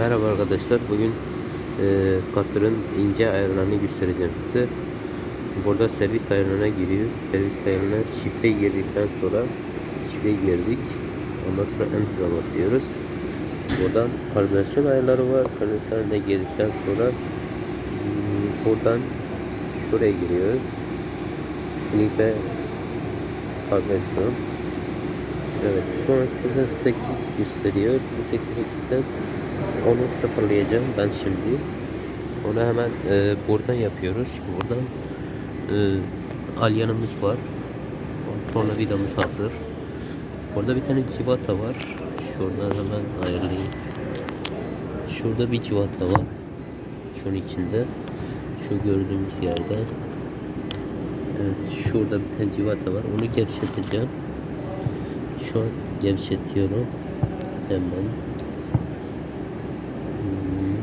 Merhaba arkadaşlar. Bugün e, katırın ince ayarlarını göstereceğim size. Burada servis ayarlarına giriyoruz. Servis ayarlarına şifre girdikten sonra şifre girdik. Ondan sonra enter'a basıyoruz. Buradan karbülasyon ayarları var. Karbülasyon ayarına girdikten sonra hmm, buradan şuraya giriyoruz. Knife karbülasyon. Evet, sonra size 8 gösteriyor. Bu 88'den onu sıfırlayacağım ben şimdi. Onu hemen e, buradan yapıyoruz. Buradan e, alyanımız var. Tornavidamız hazır. Burada bir tane civata var. Şuradan hemen ayarlayayım. Şurada bir civata var. Şunun içinde. Şu gördüğümüz yerde. Evet, şurada bir tane civata var. Onu gevşeteceğim. Şu an gevşetiyorum. Hemen. Hmm.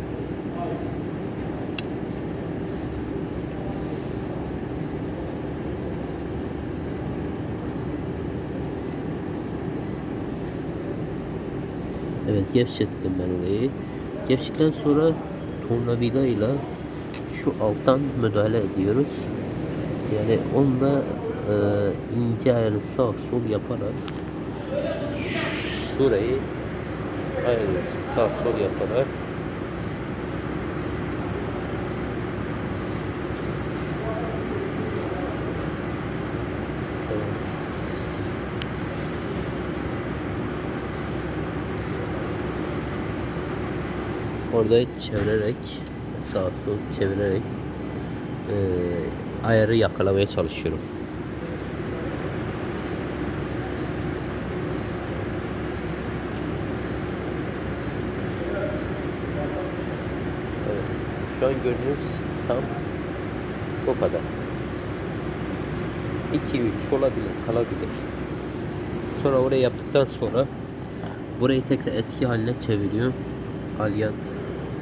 Evet gevşettim ben orayı. Gevşettikten sonra tornavida ile şu alttan müdahale ediyoruz. Yani onunla e, ince ayarı sağ sol yaparak şurayı ayarlıyoruz. Sağ sol yaparak. Orada çevirerek sağ sol çevirerek eee, ayarı yakalamaya çalışıyorum. Evet. Şu an gördüğünüz tam o kadar. 2-3 olabilir, kalabilir. Sonra orayı yaptıktan sonra burayı tekrar eski haline çeviriyorum. Alyan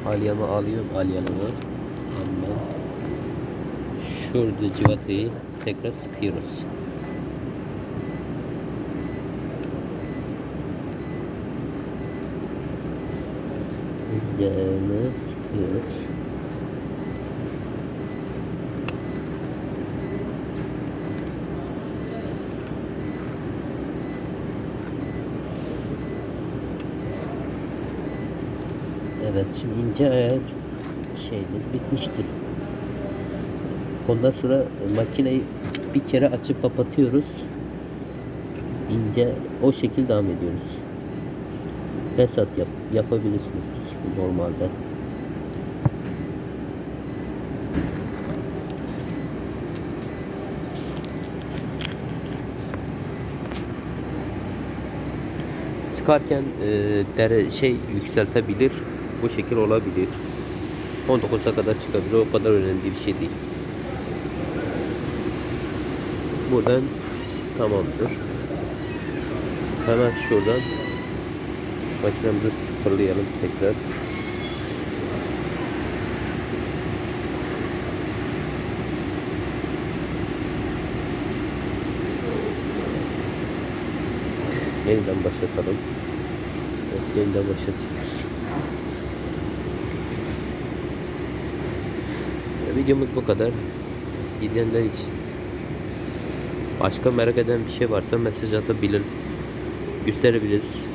alyanı alıyorum alyanımı. Şurada civatayı tekrar sıkıyoruz. Üzerine sıkıyoruz. Evet şimdi ince ayar şeyimiz bitmiştir. Ondan sonra makineyi bir kere açıp kapatıyoruz. İnce o şekilde devam ediyoruz. Reset yap, yapabilirsiniz normalde. sıkarken e, dere şey yükseltebilir. Bu şekil olabilir. 19'a kadar çıkabilir. O kadar önemli bir şey değil. Buradan tamamdır. Hemen şuradan makinemizi sıfırlayalım tekrar. Yeniden başlatalım. Evet, yeniden başlatıyoruz. Ya, Videomuz bu kadar. İzleyenler için başka merak eden bir şey varsa mesaj atabilir. Gösterebiliriz.